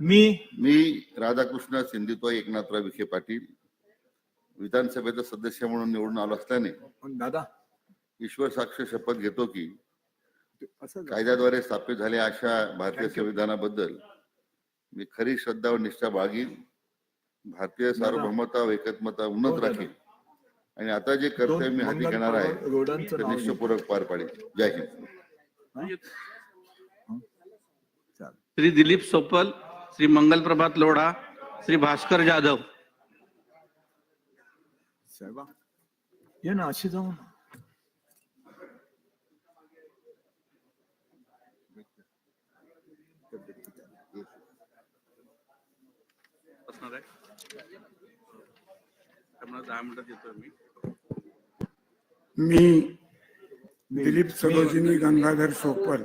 मी मी राधाकृष्ण सिंधुताई एकनाथराव विखे पाटील विधानसभेचा सदस्य म्हणून निवडून आलो असल्याने दादा ईश्वर साक्ष शपथ घेतो की कायद्याद्वारे स्थापित झालेल्या अशा भारतीय संविधानाबद्दल मी खरी श्रद्धा व निष्ठा बाळगीन. भारतीय सार्वभौमता व एकत्मता उन्नत हो. राखीन. आणि आता जे कर्तव्य मी हाती घेणार आहे ते. निश्चयपूर्वक पार पाडेल जय हिंद. श्री दिलीप सोपल श्री मंगल प्रभात लोढा श्री भास्कर जाधव. साहेबा ये ना अशी असणार आहे. त्यामुळे दहा मिनिटात येतोय मी. मी दिलीप सरोजिनी गंगाधर सोपल.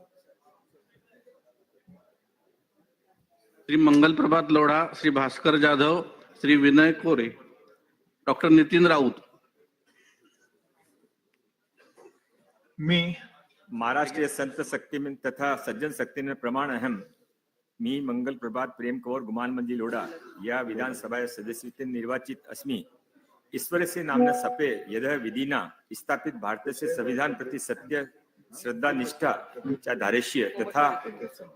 श्री मंगल प्रभात लोढा श्री भास्कर जाधव, श्री विनय कोरे, डॉक्टर नितीन राऊत मी महाराष्ट्रीय संत शक्ति में तथा सज्जन शक्ति में प्रमाण अहम। मी मंगल प्रभात प्रेम कौर गुमान मंजी लोढा या विधानसभा सदस्य निर्वाचित अस्मि। ईश्वर से नामना सपे यद विधिना स्थापित भारत से संविधान प्रति सत्य श्रद्धा निष्ठा च्या धारेष्य तथा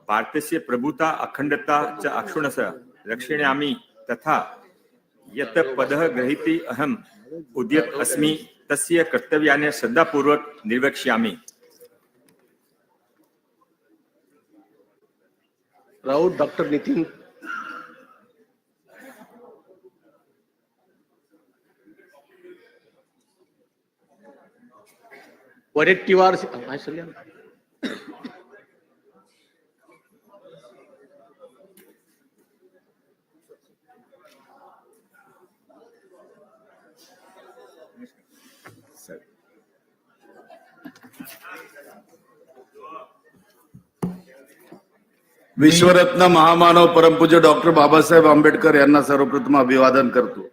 भारतस्य प्रभुता अखंडता च अक्षुणस रक्षणामि तथा यत पद ग्रहीति अहम उद्यत अस्मि तस्य कर्तव्याने श्रद्धापूर्वक निर्वक्ष्यामि। राऊत डॉक्टर नितीन विश्वरत्न महामानव परमपूज्य डॉक्टर बाबासाहेब आंबेडकर यांना सर्वप्रथम अभिवादन करतो.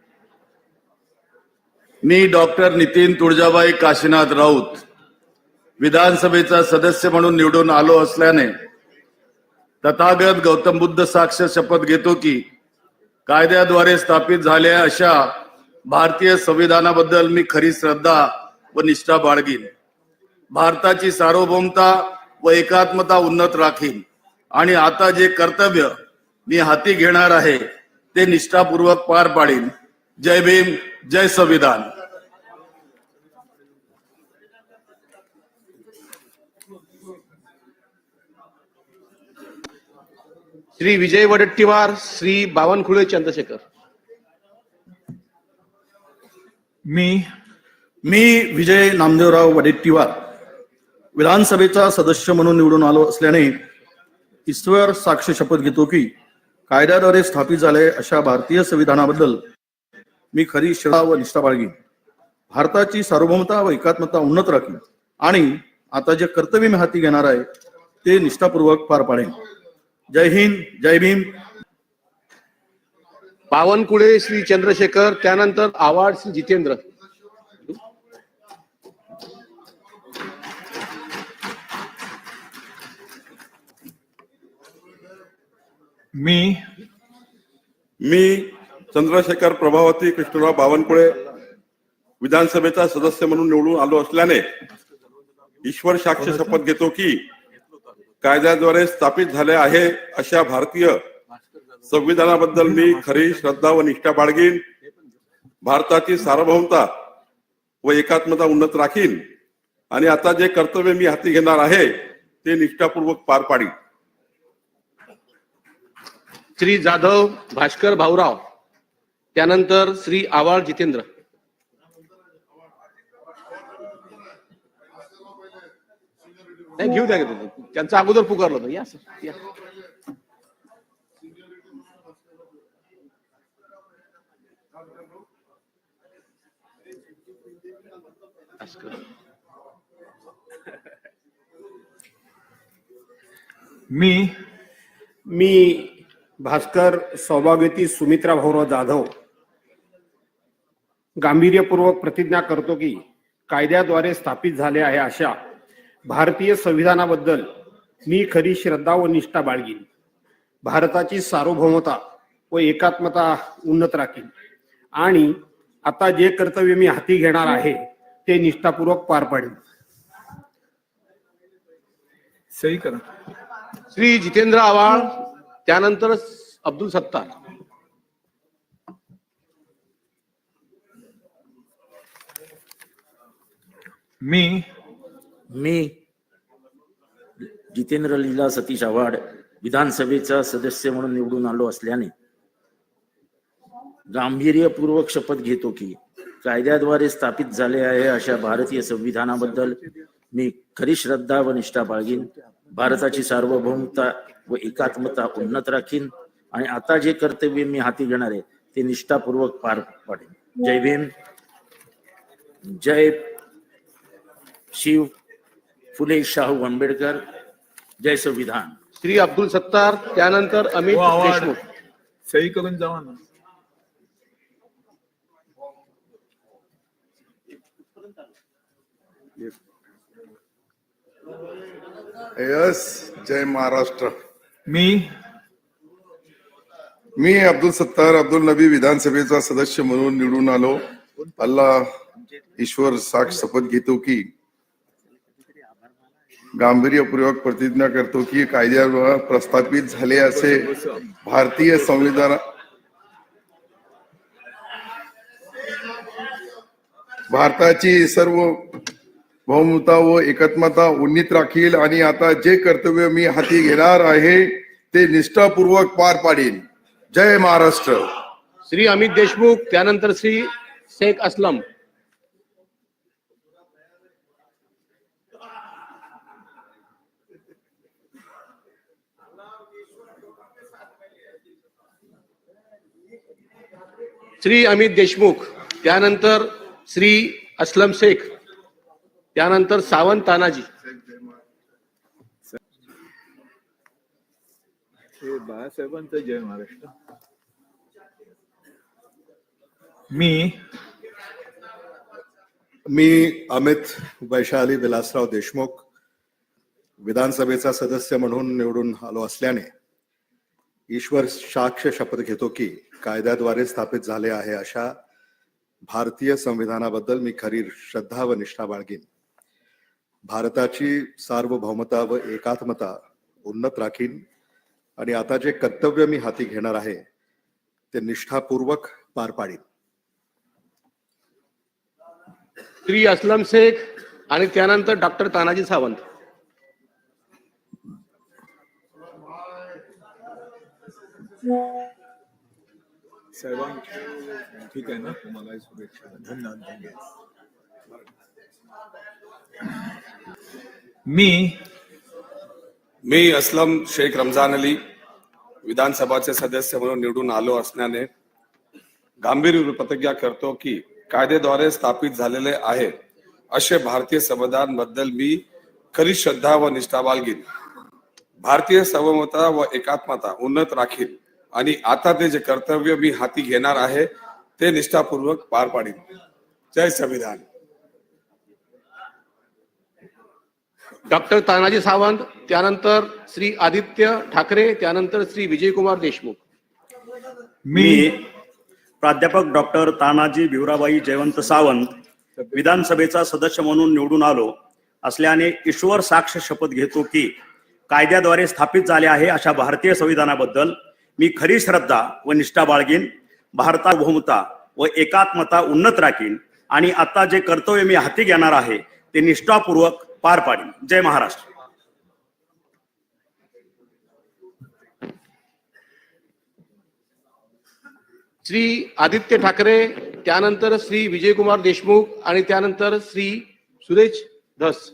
मी डॉक्टर नितीन तुळजाबाई काशीनाथ राऊत विधानसभेचा सदस्य म्हणून निवडून आलो असल्याने तथागत गौतम बुद्ध साक्ष शपथ घेतो की कायद्याद्वारे स्थापित झालेल्या अशा भारतीय संविधानाबद्दल मी खरी श्रद्धा व निष्ठा बाळगीन. भारताची सार्वभौमता व एकात्मता उन्नत राखीन. आणि आता जे कर्तव्य मी हाती घेणार आहे ते निष्ठापूर्वक पार पाडीन. जय भीम जय संविधान. श्री विजय वडेट्टीवार श्री बावनकुळे चंद्रशेखर. मी मी विजय नामदेवराव वडेट्टीवार. विधानसभेचा सदस्य म्हणून निवडून आलो असल्याने ईश्वर साक्ष शपथ घेतो की कायद्याद्वारे स्थापित झाले अशा भारतीय संविधानाबद्दल मी खरी श्रद्धा व निष्ठा बाळगी भारताची सार्वभौमता व एकात्मता उन्नत राखीन आणि आता जे कर्तव्य मी हाती घेणार आहे ते निष्ठापूर्वक पार पाडेन. जय हिंद जय भीम. बावनकुळे श्री चंद्रशेखर त्यानंतर आवाड श्री जितेंद्र. मी मी चंद्रशेखर प्रभावती कृष्णराव बावनकुळे विधानसभेचा सदस्य म्हणून निवडून आलो असल्याने ईश्वर साक्ष शपथ घेतो की कायद्याद्वारे स्थापित झाले आहे अशा भारतीय संविधानाबद्दल मी खरी श्रद्धा व निष्ठा बाळगीन. भारताची सार्वभौमता व एकात्मता उन्नत राखीन. आणि आता जे कर्तव्य मी हाती घेणार आहे ते निष्ठापूर्वक पार पाडीन. श्री जाधव भास्कर भाऊराव त्यानंतर श्री आवाळ जितेंद्र. नाही घेऊ द्या घेतो त्यांचा अगोदर पुकारलं होतं. या सर. या. मी मी भास्कर सौभाग्यती सुमित्रा भाऊराव जाधव गांभीर्यपूर्वक प्रतिज्ञा करतो की कायद्याद्वारे स्थापित झाले आहे अशा भारतीय संविधानाबद्दल मी खरी श्रद्धा व निष्ठा बाळगीन. भारताची सार्वभौमता व एकात्मता उन्नत राखीन. आणि आता जे कर्तव्य मी हाती घेणार आहे ते निष्ठापूर्वक पार पाडेन. सही करा. श्री जितेंद्र आव्हाळ त्यानंतर अब्दुल सत्तार. मी मी जितेंद्र लीला सतीश आव्हाड विधानसभेचा सदस्य म्हणून निवडून आलो असल्याने गांभीर्यपूर्वक शपथ घेतो की कायद्याद्वारे स्थापित झाले आहे अशा भारतीय संविधानाबद्दल मी खरी श्रद्धा व निष्ठा बाळगीन. भारताची सार्वभौमता व एकात्मता उन्नत राखीन. आणि आता जे कर्तव्य मी हाती घेणार आहे ते निष्ठापूर्वक पार पाडेन. जय भीम. जय शिव. फुले शाहू आंबेडकर जय संविधान. श्री अब्दुल सत्तार त्यानंतर अमित. देशमुख. सही करून जावा ना. यस जय महाराष्ट्र. मी? मी अब्दुल सत्तार अब्दुल नबी विधानसभेचा सदस्य म्हणून निवडून आलो. अल्लाह ईश्वर साक्ष शपथ घेतो की गांभीर्यपूर्वक प्रतिज्ञा करतो की कायद्यावर प्रस्थापित झाले असे भारतीय संविधान भारताची सर्व बहुमता व एकात्मता उन्नीत राखील आणि आता जे कर्तव्य मी हाती घेणार आहे ते निष्ठापूर्वक पार पाडेल जय महाराष्ट्र. श्री अमित देशमुख त्यानंतर श्री शेख असलम. श्री अमित देशमुख त्यानंतर श्री असलम शेख त्यानंतर सावंत तानाजी. हे बाळासाहेबांचं जय महाराष्ट्र. मी मी अमित वैशाली विलासराव देशमुख विधानसभेचा सदस्य म्हणून निवडून आलो असल्याने ईश्वर साक्ष शपथ घेतो की कायद्याद्वारे स्थापित झाले आहे अशा भारतीय संविधानाबद्दल मी खरी श्रद्धा व निष्ठा बाळगीन. भारताची सार्वभौमता व एकात्मता उन्नत राखीन आणि आता जे कर्तव्य मी हाती घेणार आहे ते निष्ठापूर्वक पार पाडीन. श्री असलम शेख आणि त्यानंतर डॉक्टर तानाजी सावंत. साहेबां ठीक आहे ना तुम्हाला शुभेच्छा धन्यवाद धन्यवाद मी मी असलम शेख रमजान अली विधानसभाचे सदस्य म्हणून निवडून आलो असल्याने गांभीर्य प्रतिज्ञा करतो की कायद्याद्वारे स्थापित झालेले आहे असे भारतीय संविधानबद्दल मी खरी श्रद्धा व निष्ठा बाळगीन. भारतीय सर्वमता व एकात्मता उन्नत राखील आणि आता ते जे कर्तव्य मी हाती घेणार आहे ते निष्ठापूर्वक पार पाडीन. जय संविधान. डॉक्टर तानाजी सावंत त्यानंतर श्री आदित्य ठाकरे त्यानंतर श्री विजयकुमार देशमुख. मी मी प्राध्यापक डॉक्टर तानाजी भिवराबाई जयवंत सावंत विधानसभेचा सदस्य म्हणून निवडून आलो असल्याने ईश्वर साक्ष शपथ घेतो की कायद्याद्वारे स्थापित झाले आहे अशा भारतीय संविधानाबद्दल मी खरी श्रद्धा व निष्ठा बाळगीन भारता बहुमता व एकात्मता उन्नत राखीन आणि आता जे कर्तव्य मी हाती घेणार आहे ते निष्ठापूर्वक पार पाडीन. जय महाराष्ट्र. श्री आदित्य ठाकरे त्यानंतर श्री विजयकुमार देशमुख आणि त्यानंतर श्री सुरेश धस.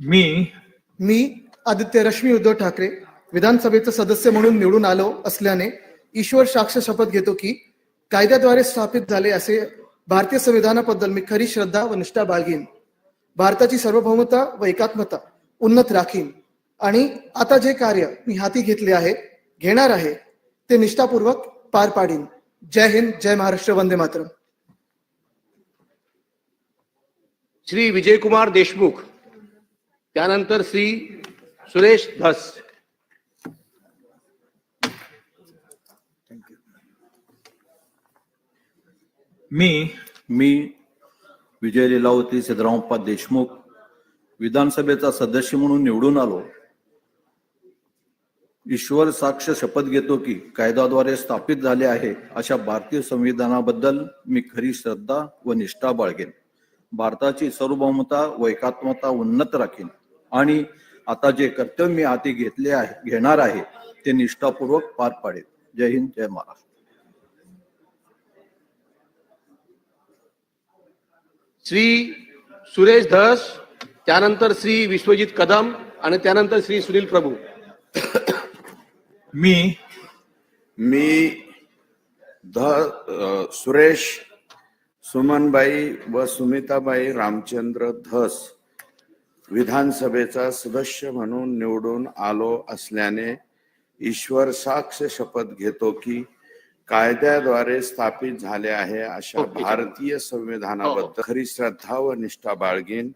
मी मी आदित्य रश्मी उद्धव ठाकरे. विधानसभेचं सदस्य म्हणून निवडून आलो असल्याने ईश्वर साक्ष शपथ घेतो की कायद्याद्वारे स्थापित झाले असे भारतीय संविधानाबद्दल मी खरी श्रद्धा व निष्ठा बाळगीन. भारताची सार्वभौमता व एकात्मता उन्नत राखीन. आणि आता जे कार्य मी हाती घेतले आहे घेणार आहे ते निष्ठापूर्वक पार पाडीन. जय हिंद जय महाराष्ट्र वंदे मातरम. श्री विजयकुमार देशमुख त्यानंतर श्री सुरेश धस. मी मी विजय लीलावती सिद्धरामप्पा देशमुख विधानसभेचा सदस्य म्हणून निवडून आलो. ईश्वर साक्ष शपथ घेतो की कायद्याद्वारे स्थापित झाले आहे अशा भारतीय संविधानाबद्दल मी खरी श्रद्धा व निष्ठा बाळगेन. भारताची सार्वभौमता व एकात्मता उन्नत राखीन. आणि आता जे कर्तव्य मी हाती घेतले आहे घेणार आहे ते निष्ठापूर्वक पार पाडेल जय हिंद जय महाराष्ट्र. श्री सुरेश धस त्यानंतर श्री विश्वजित कदम आणि त्यानंतर श्री सुनील प्रभू. मी मी ध सुरेश सुमनबाई व सुमिताबाई रामचंद्र धस विधानसभेचा सदस्य म्हणून निवडून आलो असल्याने ईश्वर साक्ष शपथ घेतो की कायद्याद्वारे स्थापित झाले आहे अशा. भारतीय संविधानाबद्दल. खरी श्रद्धा व निष्ठा बाळगीन.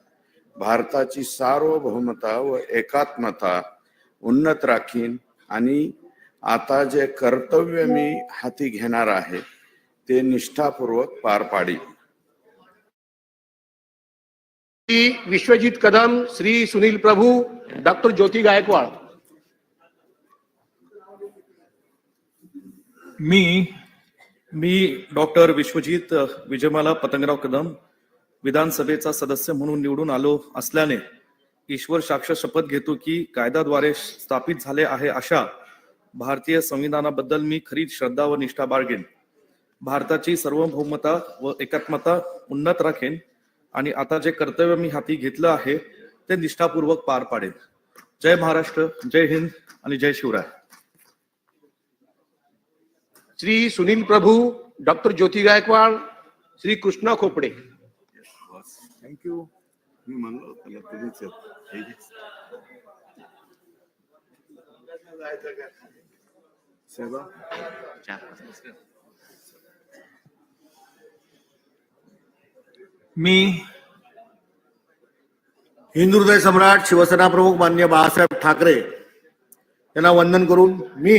भारताची सार्वभौमता व एकात्मता उन्नत राखीन. आणि आता जे कर्तव्य मी हाती घेणार आहे ते निष्ठापूर्वक पार पाडीन. श्री विश्वजित कदम श्री सुनील प्रभू डॉक्टर ज्योती गायकवाड. मी मी डॉक्टर विश्वजित विजयमाला पतंगराव कदम विधानसभेचा सदस्य म्हणून निवडून आलो असल्याने ईश्वर साक्ष शपथ घेतो की कायद्याद्वारे स्थापित झाले आहे अशा भारतीय संविधानाबद्दल मी खरी श्रद्धा व निष्ठा बाळगेन. भारताची सार्वभौमता व एकात्मता उन्नत राखेन आणि आता जे कर्तव्य मी हाती घेतलं आहे ते निष्ठापूर्वक पार पाडेन. जय महाराष्ट्र जय हिंद आणि जय Shivray. Shri Sunil Prabhu doctor Jyoti Gaikwad Shri Krishna Khopde. Thank you मी म्हणलो त्याला तुम्हीच आहेत. मी हिंदू हृदय सम्राट शिवसेना प्रमुख मान्य बाळासाहेब ठाकरे यांना वंदन करून मी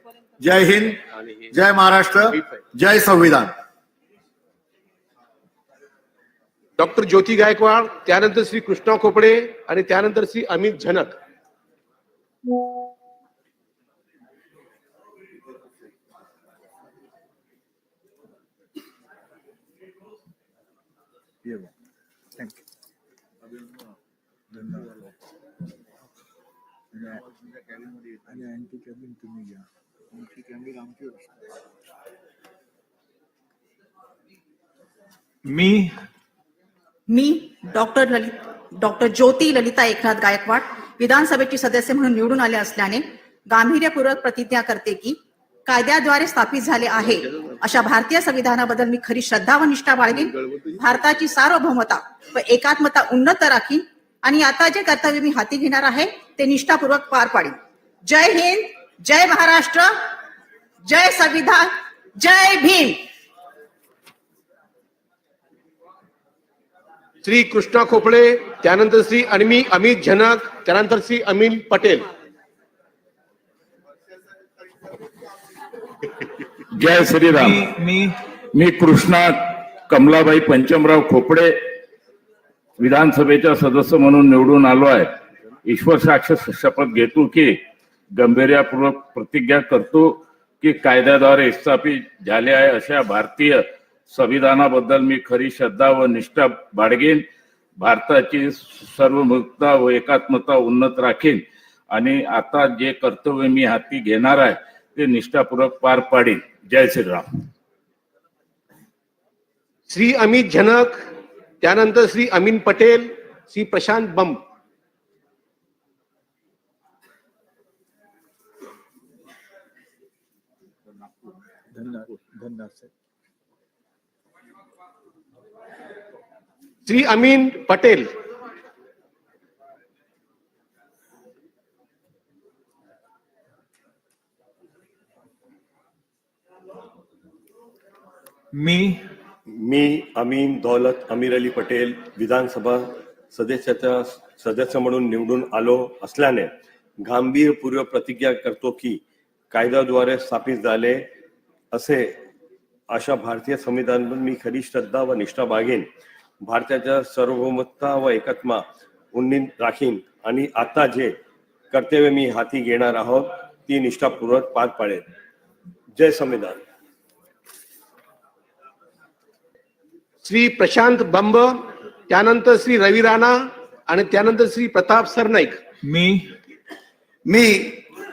जय हिंद जय महाराष्ट्र जय संविधान. डॉक्टर ज्योती गायकवाड त्यानंतर श्री कृष्णा खोपडे आणि त्यानंतर श्री अमित झनक. तुम्ही घ्या. आमची कॅबिन आमची मी मी डॉक्टर ललित डॉक्टर ज्योती ललिता एकनाथ गायकवाड विधानसभेची सदस्य म्हणून निवडून आले असल्याने गांभीर्यपूर्वक प्रतिज्ञा करते की कायद्याद्वारे स्थापित झाले आहे अशा भारतीय संविधानाबद्दल मी खरी श्रद्धा व निष्ठा बाळगेन. भारताची सार्वभौमता व एकात्मता उन्नत राखीन आणि आता जे कर्तव्य मी हाती घेणार आहे ते निष्ठापूर्वक पार पाडीन. जय हिंद! जय महाराष्ट्र जय संविधान जय भीम. श्री कृष्णा खोपडे त्यानंतर श्री अनमी अमित झनक त्यानंतर श्री अनिल पटेल. जय श्रीराम. मी मी. मी कृष्णा कमलाबाई पंचमराव खोपडे विधानसभेचा सदस्य म्हणून निवडून आलो आहे ईश्वर साक्ष शपथ घेतो की गंभीर्यापूर्वक प्रतिज्ञा करतो की कायद्याद्वारे स्थापित झाले आहे अशा भारतीय संविधानाबद्दल मी खरी श्रद्धा व निष्ठा बाळगेन. भारताची सर्वमुक्ता व एकात्मता उन्नत राखेन. आणि आता जे कर्तव्य मी हाती घेणार आहे ते निष्ठापूर्वक पार पाडेन. जय श्रीराम. श्री अमित झनक त्यानंतर श्री अमीन पटेल श्री प्रशांत बंब. धन्यवाद. धन्यवाद साहेब श्री अमीन पटेल. मी मी अमीन दौलत अमीर अली पटेल विधानसभा सदस्याचा सदस्य म्हणून निवडून आलो असल्याने गांभीर्यपूर्वक प्रतिज्ञा करतो की कायद्याद्वारे स्थापित झाले असे अशा भारतीय संविधानावर मी खरी श्रद्धा व निष्ठा बाळगेन. भारताच्या सार्वभौमत्ता व एकात्मा उन्नीत राखीन आणि आता जे कर्तव्य मी हाती घेणार आहोत ती निष्ठापूर्वक पार पाडेल जय संविधान. श्री प्रशांत बंब त्यानंतर श्री रवी राणा आणि त्यानंतर श्री प्रताप सरनाईक. मी मी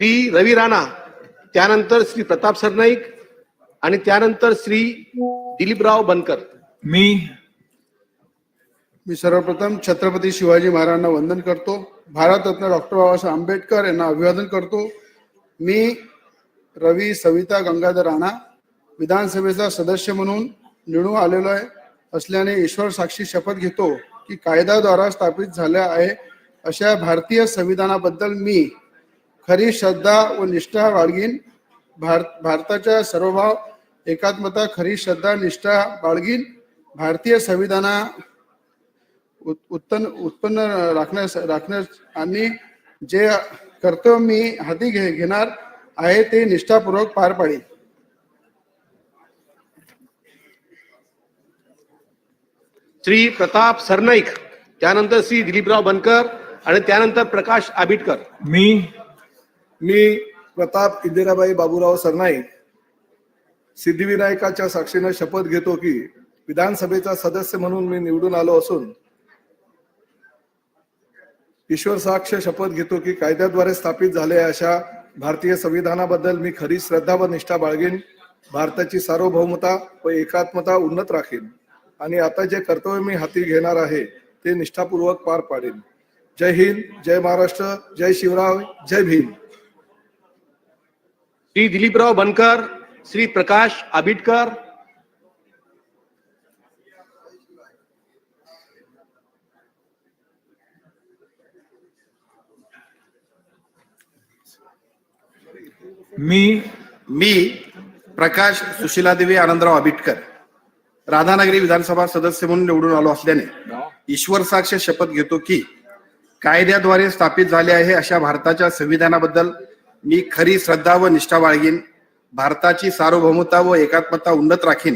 श्री रवी राणा त्यानंतर श्री प्रताप सरनाईक आणि त्यानंतर श्री दिलीपराव बनकर. मी मी सर्वप्रथम छत्रपती शिवाजी महाराजांना वंदन करतो. भारतरत्न डॉक्टर बाबासाहेब आंबेडकर यांना अभिवादन करतो. मी रवी सविता गंगाधर राणा विधानसभेचा सदस्य म्हणून निवडून आलेलो आहे. असल्याने ईश्वर साक्षी शपथ घेतो की कायद्याद्वारा स्थापित झाल्या आहे अशा भारतीय संविधानाबद्दल मी खरी श्रद्धा व निष्ठा बाळगीन. भारत भारताच्या सर्वभाव एकात्मता खरी श्रद्धा निष्ठा बाळगीन. भारतीय संविधाना उत- उत्पन्न उत्पन्न राखण्यास राखण्यास आणि जे कर्तव्य मी हाती घे घेणार आहे ते निष्ठापूर्वक पार पाडेल श्री प्रताप सरनाईक त्यानंतर श्री दिलीपराव बनकर आणि त्यानंतर प्रकाश आबिटकर. मी मी प्रताप इंदिराबाई बाबूराव सरनाईक सिद्धिविनायकाच्या साक्षीने शपथ घेतो की विधानसभेचा सदस्य म्हणून मी निवडून आलो असून ईश्वर साक्ष शपथ घेतो की कायद्याद्वारे स्थापित झाले अशा भारतीय संविधानाबद्दल मी खरी श्रद्धा व निष्ठा बाळगेन भारताची सार्वभौमता व एकात्मता उन्नत राखेन आणि आता जे कर्तव्य मी हाती घेणार आहे ते निष्ठापूर्वक पार पाडेन. जय हिंद जय महाराष्ट्र जय शिवराव जय भीम. श्री दिलीपराव बनकर श्री प्रकाश आबिटकर। मी मी प्रकाश सुशीलादेवी आनंदराव आबिटकर राधानगरी विधानसभा सदस्य म्हणून निवडून आलो असल्याने ईश्वर साक्ष शपथ घेतो की कायद्याद्वारे स्थापित झाले आहे अशा भारताच्या संविधानाबद्दल मी खरी श्रद्धा व निष्ठा बाळगीन भारताची सार्वभौमता व एकात्मता उन्नत राखीन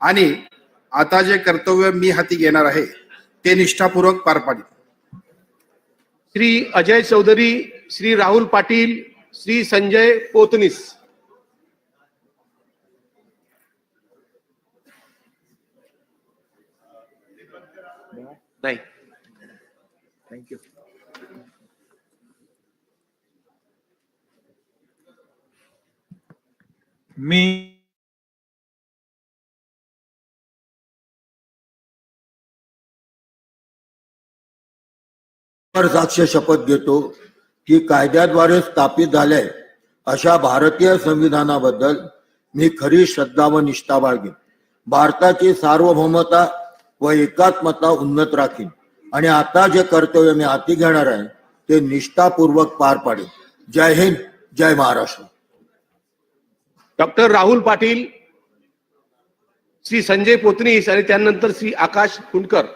आणि आता जे कर्तव्य मी हाती घेणार आहे ते निष्ठापूर्वक पार पाडीन. श्री अजय चौधरी श्री राहुल पाटील श्री संजय पोतनीस. नाही. थँक्यू मी साक्ष शपथ घेतो की कायद्याद्वारे स्थापित झाले अशा भारतीय संविधानाबद्दल मी खरी श्रद्धा व निष्ठा बाळगेन. भारताची सार्वभौमता व एकात्मता उन्नत राखीन. आणि आता जे कर्तव्य मी हाती घेणार आहे ते निष्ठापूर्वक पार पाडेन. जय हिंद जय महाराष्ट्र. डॉक्टर राहुल पाटील श्री संजय पोतनीस आणि त्यानंतर श्री आकाश कुंडकर.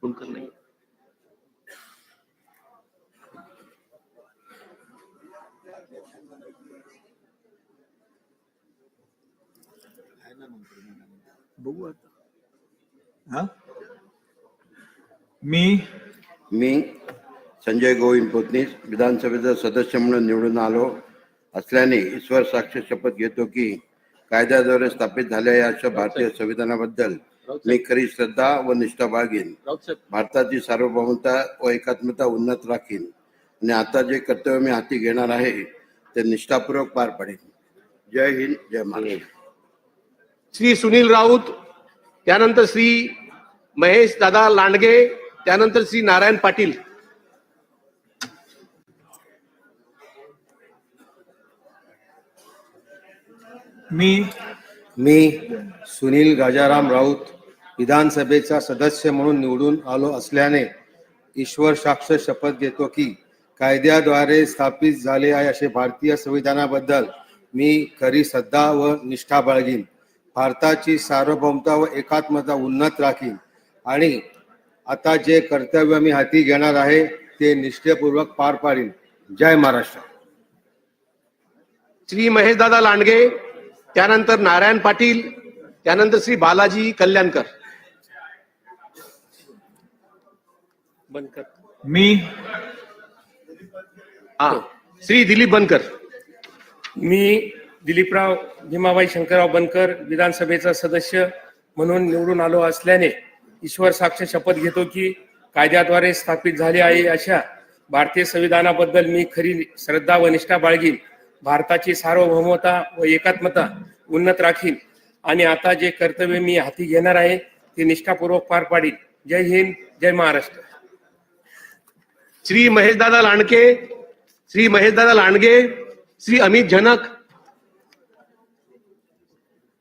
कुलकर नाही. बघू आता. हा? मी? मी संजय गोविंद पोतनीस विधानसभेचा सदस्य म्हणून निवडून आलो. असल्याने ईश्वर साक्ष शपथ घेतो की कायद्याद्वारे स्थापित झालेल्या अशा भारतीय संविधानाबद्दल मी खरी श्रद्धा व निष्ठा बाळगेन. भारताची सार्वभौमता व एकात्मता उन्नत राखीन. आणि आता जे कर्तव्य मी हाती घेणार आहे ते निष्ठापूर्वक पार पाडेन. जय हिंद जय महाराष्ट्र. श्री सुनील राऊत त्यानंतर श्री महेश दादा लांडगे त्यानंतर श्री नारायण पाटील. मी. मी सुनील राजाराम राऊत विधानसभेचा सदस्य म्हणून निवडून आलो असल्याने ईश्वर साक्ष शपथ घेतो की कायद्याद्वारे स्थापित झाले आहे असे भारतीय संविधानाबद्दल मी खरी श्रद्धा व निष्ठा बाळगीन. भारताची सार्वभौमता व एकात्मता उन्नत राखीन. आणि आता जे कर्तव्य मी हाती घेणार आहे ते निष्ठेपूर्वक पार पाडीन. जय महाराष्ट्र. श्री महेश दादा लांडगे त्यानंतर नारायण पाटील त्यानंतर श्री बालाजी कल्याणकर. बनकर मी. हा श्री दिलीप बनकर. मी दिलीपराव भीमाबाई शंकरराव बनकर विधानसभेचा सदस्य म्हणून निवडून आलो असल्याने ईश्वर साक्ष शपथ घेतो की कायद्याद्वारे स्थापित झाले आहे अशा भारतीय संविधानाबद्दल मी खरी श्रद्धा व निष्ठा बाळगीन. भारताची सार्वभौमता व एकात्मता उन्नत राखीन. आणि आता जे कर्तव्य मी हाती घेणार आहे ते निष्ठापूर्वक पार पाडीन. जय हिंद जय महाराष्ट्र. श्री महेश दादा लांडके श्री महेश दादा लांडगे श्री अमित जनक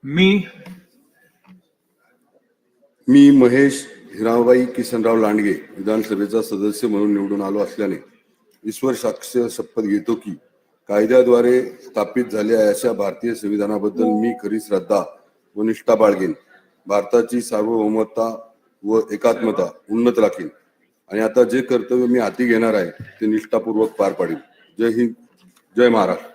मी मी महेश हिराबाई किसनराव लांडगे विधानसभेचा सदस्य म्हणून निवडून आलो असल्याने ईश्वर साक्ष शपथ घेतो की कायद्याद्वारे स्थापित झालेल्या अशा भारतीय संविधानाबद्दल मी खरी श्रद्धा व निष्ठा बाळगेन. भारताची सार्वभौमता व एकात्मता उन्नत राखीन. आणि आता जे कर्तव्य मी हाती घेणार आहे ते निष्ठापूर्वक पार पाडीन. जय हिंद जय महाराष्ट्र.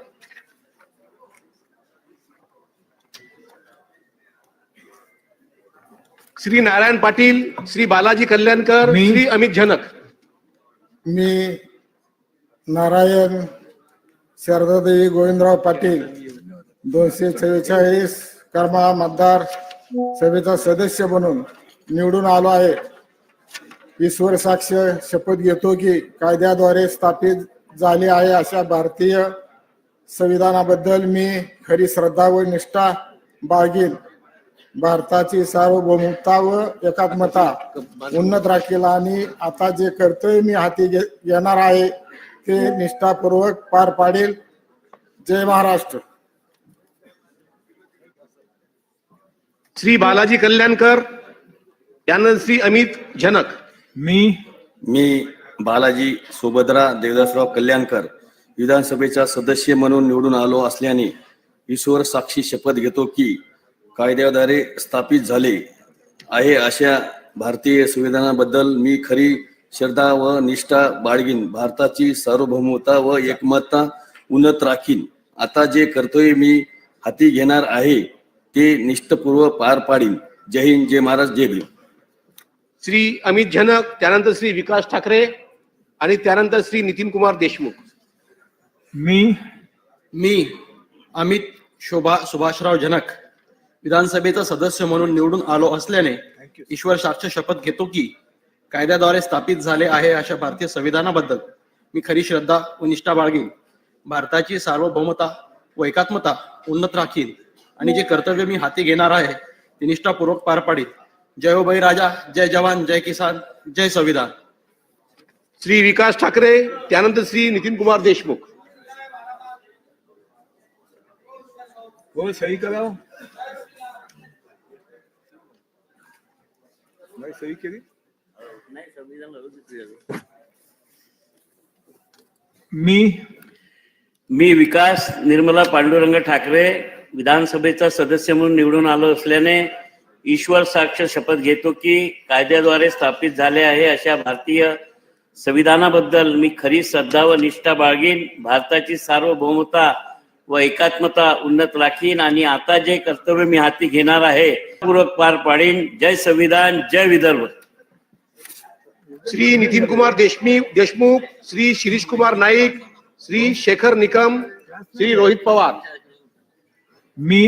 श्री नारायण पाटील श्री बालाजी कल्याणकर श्री अमित जनक मी नारायण शारदादेवी गोविंदराव पाटील दोनशे चव्वेचाळीस कर्मा मतदार सभेचा सदस्य बनून निवडून आलो आहे. ईश्वर साक्ष शपथ घेतो की कायद्याद्वारे स्थापित झाले आहे अशा भारतीय संविधानाबद्दल मी खरी श्रद्धा व निष्ठा बाळगीन. भारताची सार्वभौमता व एकात्मता उन्नत राखील आणि आता जे कर्तव्य मी हाती घे- घेणार आहे ते निष्ठापूर्वक पार पाडेल. जय महाराष्ट्र. श्री बालाजी कल्याणकर त्यानंतर श्री अमित जनक मी मी बालाजी सुभद्रा देवदासराव कल्याणकर विधानसभेचा सदस्य म्हणून निवडून आलो असल्याने ईश्वर साक्षी शपथ घेतो की कायद्याद्वारे स्थापित झाले आहे अशा भारतीय संविधानाबद्दल मी खरी श्रद्धा व निष्ठा बाळगीन. भारताची सार्वभौमता व एकमतता उन्नत राखीन. आता जे कर्तव्य मी हाती घेणार आहे ते निष्ठपूर्वक पार पाडीन. जय हिंद जय महाराज जय भीम. श्री अमित जनक त्यानंतर श्री विकास ठाकरे आणि त्यानंतर श्री नितीन कुमार देशमुख. मी मी अमित शोभा सुभाषराव जनक विधानसभेचा सदस्य म्हणून निवडून आलो असल्याने ईश्वर साक्ष शपथ घेतो की कायद्याद्वारे स्थापित झाले आहे अशा भारतीय संविधानाबद्दल. मी खरी श्रद्धा व निष्ठा बाळगीन. भारताची सार्वभौमता व एकात्मता उन्नत राखीन. आणि जे कर्तव्य मी हाती घेणार आहे ते निष्ठापूर्वक पार पाडीन. जय हो राजा जय जवान जय किसान जय संविधान. श्री विकास ठाकरे त्यानंतर श्री नितीन कुमार देशमुख. हो सही करा नाही मी मी? विकास निर्मला पांडुरंग ठाकरे विधानसभेचा सदस्य म्हणून निवडून आलो असल्याने ईश्वर साक्ष शपथ घेतो की कायद्याद्वारे स्थापित झाले आहे अशा भारतीय संविधानाबद्दल मी खरी श्रद्धा व निष्ठा बाळगीन. भारताची सार्वभौमता व एकात्मता उन्नत राखीन आणि आता जे कर्तव्य मी हाती घेणार आहे पूर्वक पार पाडीन. जय संविधान जय विदर्भ. श्री नितीन कुमार देशमुख देशमुख श्री शिरीष कुमार नाईक श्री शेखर निकम श्री रोहित पवार. मी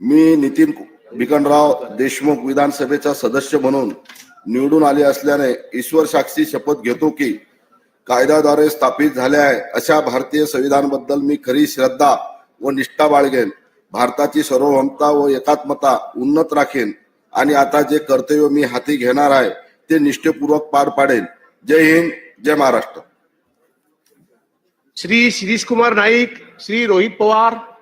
मी नितीन भिकनराव देशमुख विधानसभेचा सदस्य म्हणून निवडून आले असल्याने ईश्वर साक्षी शपथ घेतो की कायद्याद्वारे स्थापित झाले आहे अशा भारतीय संविधानाबद्दल मी खरी श्रद्धा व निष्ठा बाळगेन. भारताची सार्वभौमता व एकात्मता उन्नत राखेन. आणि आता जे कर्तव्य मी हाती घेणार आहे ते निष्ठेपूर्वक पार पाडेल. जय हिंद जय महाराष्ट्र. श्री शिरीष कुमार नाईक श्री रोहित पवार.